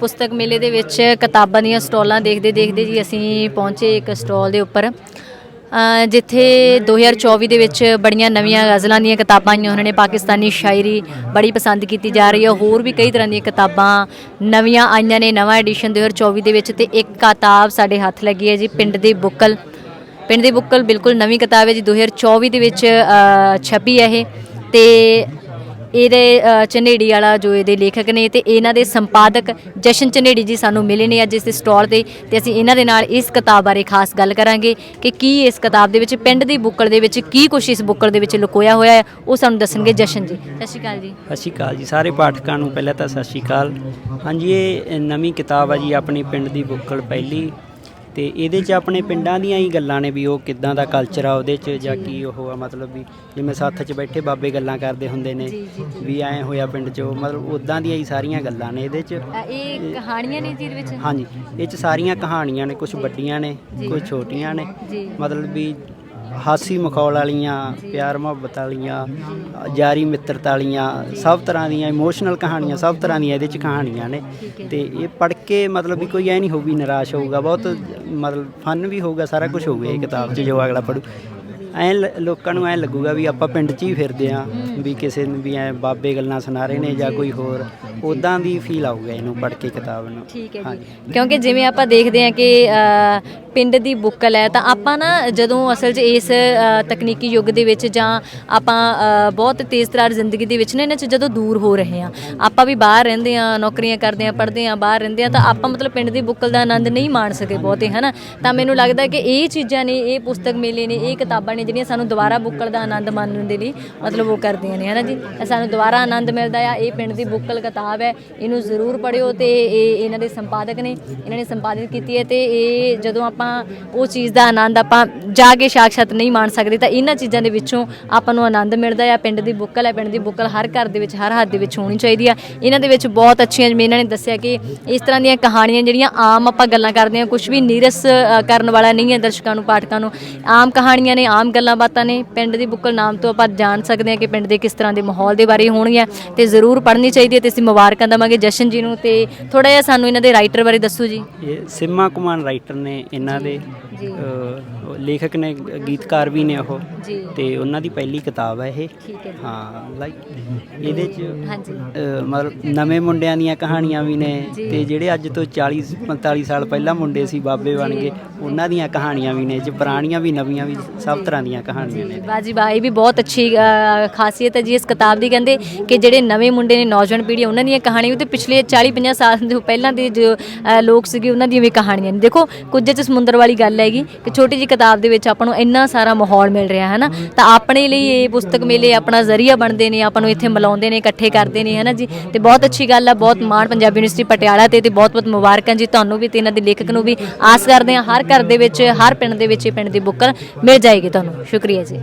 ਪੁਸਤਕ ਮੇਲੇ ਦੇ ਵਿੱਚ ਕਿਤਾਬਾਂ ਦੀਆਂ ਸਟਾਲਾਂ ਦੇਖਦੇ ਦੇਖਦੇ ਜੀ ਅਸੀਂ ਪਹੁੰਚੇ ਇੱਕ ਸਟਾਲ ਦੇ ਉੱਪਰ। ਅ, ਜਿੱਥੇ 2024 ਦੇ ਵਿੱਚ ਬੜੀਆਂ ਨਵੀਆਂ ਗਜ਼ਲਾਂ ਦੀਆਂ ਕਿਤਾਬਾਂ ਆਈਆਂ ਉਹਨਾਂ ਨੇ ਪਾਕਿਸਤਾਨੀ ਸ਼ਾਇਰੀ ਬੜੀ ਪਸੰਦ ਕੀਤੀ ਜਾ ਰਹੀ ਹੈ। ਹੋਰ ਵੀ ਕਈ ਤਰ੍ਹਾਂ ਦੀਆਂ ਕਿਤਾਬਾਂ ਨਵੀਆਂ ਆਈਆਂ ਨੇ ਨਵਾਂ ਐਡੀਸ਼ਨ 2024 ਦੇ ਵਿੱਚ ਤੇ ਇੱਕ ਕਿਤਾਬ ਸਾਡੇ ਹੱਥ ਲੱਗੀ ਹੈ ਜੀ ਪਿੰਡ ਦੀ ਬੁੱਕਲ। ਪਿੰਡ ਦੀ ਬੁੱਕਲ ਬਿਲਕੁਲ ਨਵੀਂ ਕਿਤਾਬ ਹੈ ਜੀ 2024 ਦੇ ਵਿੱਚ ਛਪੀ ਹੈ ਇਹ ਤੇ ਇਹਦੇ ਅ, ਝਨੇੜੀ ਵਾਲਾ ਜੋ ਇਹਦੇ ਲੇਖਕ ਨੇ ਤੇ ਇਹਨਾਂ ਦੇ ਸੰਪਾਦਕ ਜਸ਼ਨ ਝਨੇੜੀ ਜੀ ਸਾਨੂੰ ਮਿਲੇ ਨੇ ਅੱਜ ਇਸ ਦੇ ਸਟਾਲ ਤੇ ਤੇ ਅਸੀਂ ਇਹਨਾਂ ਦੇ ਨਾਲ ਇਸ ਕਿਤਾਬ ਬਾਰੇ ਖਾਸ ਗੱਲ ਕਰਾਂਗੇ ਕਿ ਕੀ ਇਸ ਕਿਤਾਬ ਦੇ ਵਿੱਚ ਪਿੰਡ ਦੀ ਬੁੱਕਲ ਦੇ ਵਿੱਚ ਕੀ ਕੁਛ ਇਸ ਬੁੱਕਲ ਦੇ ਵਿੱਚ ਲੁਕੋਇਆ ਹੋਇਆ ਹੈ ਉਹ ਸਾਨੂੰ ਦੱਸਣਗੇ ਜਸ਼ਨ ਜੀ। ਸਤਿ ਸ਼੍ਰੀ ਅਕਾਲ ਜੀ। ਸਤਿ ਸ਼੍ਰੀ ਅਕਾਲ ਜੀ ਸਾਰੇ ਪਾਠਕਾਂ ਨੂੰ ਪਹਿਲਾਂ ਤਾਂ ਸਤਿ ਸ਼੍ਰੀ ਅਕਾਲ। ਹਾਂਜੀ ਇਹ ਨਵੀਂ ਕਿਤਾਬ ਆ ਜੀ ਆਪਣੀ ਪਿੰਡ ਦੀ ਬੁੱਕਲ ਪਹਿਲੀ। ਤੇ ਇਹਦੇ 'ਚ ਆਪਣੇ ਪਿੰਡਾਂ ਦੀਆਂ ਹੀ ਗੱਲਾਂ ਨੇ ਵੀ ਉਹ ਕਿੱਦਾਂ ਦਾ ਕਲਚਰ ਆ ਉਹਦੇ 'ਚ ਜਾਂ ਕੀ ਉਹ ਆ ਮਤਲਬ ਵੀ ਜਿਵੇਂ ਸੱਥ 'ਚ ਬੈਠੇ ਬਾਬੇ ਗੱਲਾਂ ਕਰਦੇ ਹੁੰਦੇ ਨੇ ਵੀ ਐਂ ਹੋਇਆ ਪਿੰਡ 'ਚ ਉਹ ਮਤਲਬ ਉਦਾਂ ਦੀਆਂ ਹੀ ਸਾਰੀਆਂ ਗੱਲਾਂ ਨੇ ਇਹਦੇ 'ਚ। ਇਹ ਕਹਾਣੀਆਂ ਨੇ ਜੀ ਇਹਦੇ ਵਿੱਚ? ਹਾਂਜੀ ਇਹ 'ਚ ਸਾਰੀਆਂ ਕਹਾਣੀਆਂ ਨੇ ਕੁਝ ਵੱਡੀਆਂ ਨੇ ਕੁਝ ਛੋਟੀਆਂ ਨੇ। ਮਤਲਬ ਵੀ ਹਾਸੀ ਮਖੌਲ ਵਾਲੀਆਂ, ਪਿਆਰ ਮੁਹੱਬਤ ਵਾਲੀਆਂ, ਜਾਰੀ ਮਿੱਤਰਤਾ ਵਾਲੀਆਂ, ਸਭ ਤਰ੍ਹਾਂ ਦੀਆਂ ਇਮੋਸ਼ਨਲ ਕਹਾਣੀਆਂ, ਸਭ ਤਰ੍ਹਾਂ ਦੀਆਂ ਇਹਦੇ ਚ ਕਹਾਣੀਆਂ ਨੇ। ਠੀਕ ਤੇ ਇਹ ਪੜ੍ਹ ਕੇ ਮਤਲਬ ਵੀ ਕੋਈ ਐ ਨਹੀਂ ਹੋਊ ਵੀ ਨਿਰਾਸ਼ ਹੋਊਗਾ, ਬਹੁਤ ਮਤਲਬ ਫਨ ਵੀ ਹੋਊਗਾ, ਸਾਰਾ ਕੁਝ ਹੋਊਗਾ ਇਹ ਕਿਤਾਬ 'ਚ ਜੋ ਅਗਲਾ ਪੜੂ ਐ ਲੋਕਾਂ ਨੂੰ ਐ ਲੱਗੂਗਾ ਵੀ ਆਪਾਂ ਪਿੰਡ 'ਚ ਹੀ ਫਿਰਦੇ ਆਂ ਵੀ ਕਿਸੇ ਨੂੰ ਵੀ ਐ ਬਾਬੇ ਗੱਲਾਂ ਸੁਣਾ ਰਹੇ ਨੇ ਜਾਂ ਕੋਈ ਹੋਰ ਉਦਾਂ ਦੀ ਫੀਲ ਆਊਗਾ ਇਹਨੂੰ ਪੜ੍ਹ ਕੇ ਕਿਤਾਬ ਨੂੰ। ਠੀਕ ਹੈ। ਜੀ। ਕਿਉਂਕਿ ਜਿਵੇਂ ਆਪਾਂ ਦੇਖਦੇ ਹਾਂ ਕਿ ਪਿੰਡ ਦੀ ਬੁੱਕਲ ਹੈ ਤਾਂ ਆਪਾਂ ਨਾ ਜਦੋਂ ਅਸਲ 'ਚ ਇਸ ਤਕਨੀਕੀ ਯੁੱਗ ਦੇ ਵਿੱਚ ਜਾਂ ਆਪਾਂ ਬਹੁਤ ਤੇਜ਼ ਤਰਾਰ ਜ਼ਿੰਦਗੀ ਦੇ ਵਿੱਚ ਨਾ ਇਹਨਾਂ 'ਚ ਜਦੋਂ ਦੂਰ ਹੋ ਰਹੇ ਹਾਂ ਆਪਾਂ ਵੀ ਬਾਹਰ ਰਹਿੰਦੇ ਹਾਂ ਨੌਕਰੀਆਂ ਕਰਦੇ ਹਾਂ ਪੜ੍ਹਦੇ ਹਾਂ ਬਾਹਰ ਰਹਿੰਦੇ ਹਾਂ ਤਾਂ ਆਪਾਂ ਮਤਲਬ ਪਿੰਡ ਦੀ ਬੁੱਕਲ ਦਾ ਆਨੰਦ ਨਹੀਂ ਮਾਣ ਸਕੇ ਬਹੁਤੇ ਹਨਾ? ਤਾਂ ਮੈਨੂੰ ਲੱਗਦਾ ਕਿ ਇਹ ਚੀਜ਼ਾਂ ਨੇ ਇਹ ਪੁਸਤਕ ਮੇਲੇ ਨੇ ਇਹ ਕਿਤਾਬਾਂ ਨੇ ਜਿਹੜੀਆਂ ਸਾਨੂੰ ਦੁਬਾਰਾ ਬੁੱਕਲ ਦਾ ਆਨੰਦ ਮਾਣਨ ਦੇ ਲਈ ਮਤਲਬ ਉਹ ਕਰਦੀਆਂ ਨੇ, ਹਨਾ ਜੀ? ਸਾਨੂੰ ਦੁਬਾਰਾ ਆਨੰਦ ਮਿਲਦਾ ਆ। ਇਹ ਪਿੰਡ ਦੀ ਬੁੱਕਲ ਕਿਤਾਬ ਹੈ, ਇਹਨੂੰ ਜ਼ਰੂਰ ਪੜ੍ਹਿਓ ਤੇ ਇਹ ਇਹਨਾਂ ਦੇ ਸੰਪਾਦਕ ਨੇ, ਇਹਨਾਂ ਨੇ ਸੰਪਾਦਿਤ ਕੀਤੀ ਹੈ ਤੇ ਇਹ ਜਦੋਂ ਆਪਾਂ ਉਹ ਚੀਜ਼ ਦਾ ਆਨੰਦ ਆਪਾਂ ਜਾ ਕੇ ਸਾਖਸ਼ਾਤ ਨਹੀਂ ਮਾਣ ਸਕਦੇ ਤਾਂ ਇਹਨਾਂ ਚੀਜ਼ਾਂ ਦੇ ਵਿੱਚੋਂ ਆਪਾਂ ਨੂੰ ਆਨੰਦ ਮਿਲਦਾ ਆ। ਪਿੰਡ ਦੀ ਬੁੱਕਲ ਹੈ, ਪਿੰਡ ਦੀ ਬੁੱਕਲ ਹਰ ਘਰ ਦੇ ਵਿੱਚ, ਹਰ ਹੱਥ ਦੇ ਵਿੱਚ ਹੋਣੀ ਚਾਹੀਦੀ ਆ। ਇਹਨਾਂ ਦੇ ਵਿੱਚ ਬਹੁਤ ਅੱਛੀਆਂ, ਜਿਵੇਂ ਇਹਨਾਂ ਨੇ ਦੱਸਿਆ ਕਿ ਇਸ ਤਰ੍ਹਾਂ ਦੀਆਂ ਕਹਾਣੀਆਂ ਜਿਹੜੀਆਂ ਆਮ ਆਪਾਂ ਗੱਲਾਂ ਕਰਦੇ ਹਾਂ ਕੁਝ ਵੀ ਨੀਰਸ ਕਰਨ ਵਾਲਾ ਨਹੀਂ ਹੈ ਦਰਸ਼ਕਾਂ ਨੂੰ, ਪਾਠਕਾਂ ਨੂੰ। ਆਮ ਕਹਾਣੀਆਂ ਨੇ, ਆਮ ਗੱਲਾਂ ਬਾਤਾਂ ਨੇ ਪਿੰਡ ਦੀ ਬੁੱਕਲ ਨਾਮ ਤੋਂ ਆਪਾਂ ਜਾਣ ਸਕਦੇ ਹਾਂ ਕਿ ਪਿੰਡ ਦੇ ਕਿਸ ਤਰ੍ਹਾਂ ਦੇ ਮਾਹੌਲ ਦੇ ਬਾਰੇ ਹੋਣਗੀਆਂ ਤੇ ਜ਼ਰੂਰ ਪੜ੍ਹਨੀ ਚਾਹੀਦੀ ਹੈ ਤੇ ਅਸੀਂ ਮੁਬਾਰਕਾਂ ਦਵਾਂਗੇ ਜਸ਼ਨ ਜੀ ਨੂੰ ਤੇ ਥੋੜਾ ਜਿਹਾ ਸਾਨੂੰ ਇਹਨਾਂ ਦੇ ਰਾਈਟਰ ਬਾਰੇ ਦੱਸੋ ਜੀ। ਇਹ ਸਿਮਾ ਕੁਮਾਰ ਰਾਈਟਰ ਨੇ ਇਹਨਾਂ ਦੇ ਲੇਖਕ ਨੇ ਗੀਤਕਾਰ ਵੀ ਨੇ ਉਹ। ਤੇ ਉਹਨਾਂ ਦੀ ਪਹਿਲੀ ਕਿਤਾਬ ਹੈ ਇਹ। ਹੈ ਲਾਈਕ ਇਹਦੇ ਚ ਮਤਲਬ ਨਵੇਂ ਮੁੰਡਿਆਂ ਦੀਆਂ ਕਹਾਣੀਆਂ ਵੀ ਨੇ। ਤੇ ਜਿਹੜੇ ਅੱਜ ਤੋਂ 40 45 ਸਾਲ ਪਹਿਲਾਂ ਮੁੰਡੇ ਸੀ ਬਾਬੇ ਬਣ। ਗਏ ਉਹਨਾਂ ਦੀਆਂ ਕਹਾਣੀਆਂ ਵੀ ਨੇ ਚ ਪੁਰਾਣੀਆਂ ਵੀ ਨਵੀਆਂ ਵੀ ਸਭ ਤਰ੍ਹਾਂ ਦੀਆਂ ਕਹਾਣੀਆਂ ਨੇ। ਬਾਜੀ ਬਾਈ ਵੀ ਬਹੁਤ ਅੱਛੀ ਅ, ਖਾਸੀਅਤ ਹੈ ਜੀ ਇਸ ਕਿਤਾਬ ਦੀ। ਕਹਿੰਦੇ ਕਿ ਜਿਹੜੇ ਨਵੇਂ ਮੁੰਡੇ ਨੇ ਨੌਜਵਾਨ ਪੀੜ੍ਹੀ ਉਹਨਾਂ ਦੀਆਂ ਕਹਾਣੀਆਂ ਤੇ ਪਿਛਲੇ 40 50 ਸਾਲ ਤੋਂ ਪਹਿਲਾਂ ਦੇ ਜੋ ਅ, ਲੋਕ ਸੀਗੇ ਉਹਨਾਂ ਦੀਆਂ ਵੀ ਕਹਾਣੀਆਂ ਨੇ। ਦੇਖੋ ਕੁਝ ਚ ਸਮੁੰਦਰ ਵਾਲੀ ਗੱਲ ਹੈਗੀ ਕਿ ਛੋਟੀ ਜੀ ਕਿਤਾਬ ਦੇ ਵਿੱਚ ਆਪਾਂ ਨੂੰ ਇੰਨਾ ਸਾਰਾ ਮਾਹੌਲ ਮਿਲ ਰਿਹਾ ਹੈ ਨਾ ਤਾਂ ਆਪਣੇ ਲਈ ਇਹ ਪੁਸਤਕ ਮੇਲੇ ਆਪਣਾ ਜ਼ਰੀਆ ਬਣਦੇ ਨੇ ਆਪਾਂ ਨੂੰ ਇੱਥੇ ਮਿਲਾਉਂਦੇ ਨੇ ਇਕੱਠੇ ਕਰਦੇ ਨੇ ਹੈ ਨਾ ਜੀ? ਤੇ ਬਹੁਤ ਅੱਛੀ ਗੱਲ ਆ ਬਹੁਤ ਮਾਣ ਪੰਜਾਬੀ ਯੂਨੀਵਰਸਿਟੀ ਪਟਿਆਲਾ ਤੇ ਤੇ ਬਹੁਤ ਬਹੁਤ ਮੁਬਾਰਕਾਂ ਜੀ ਤੁਹਾਨੂੰ ਵੀ ਤੇ ਇਹਨਾਂ ਦੇ ਲੇਖਕ ਨੂੰ ਵੀ। ਆਸ ਕਰਦੇ ਹਾਂ ਹਰ ਘਰ ਦੇ ਵਿੱਚ ਹਰ ਪਿੰਡ ਦੇ ਵਿੱਚ ਇਹ ਪਿੰਡ ਦੀ ਬੁੱਕਲ ਮਿਲ ਜਾਏਗੀ ਤੁਹਾਨੂੰ। ਸ਼ੁਕਰੀਆ ਜੀ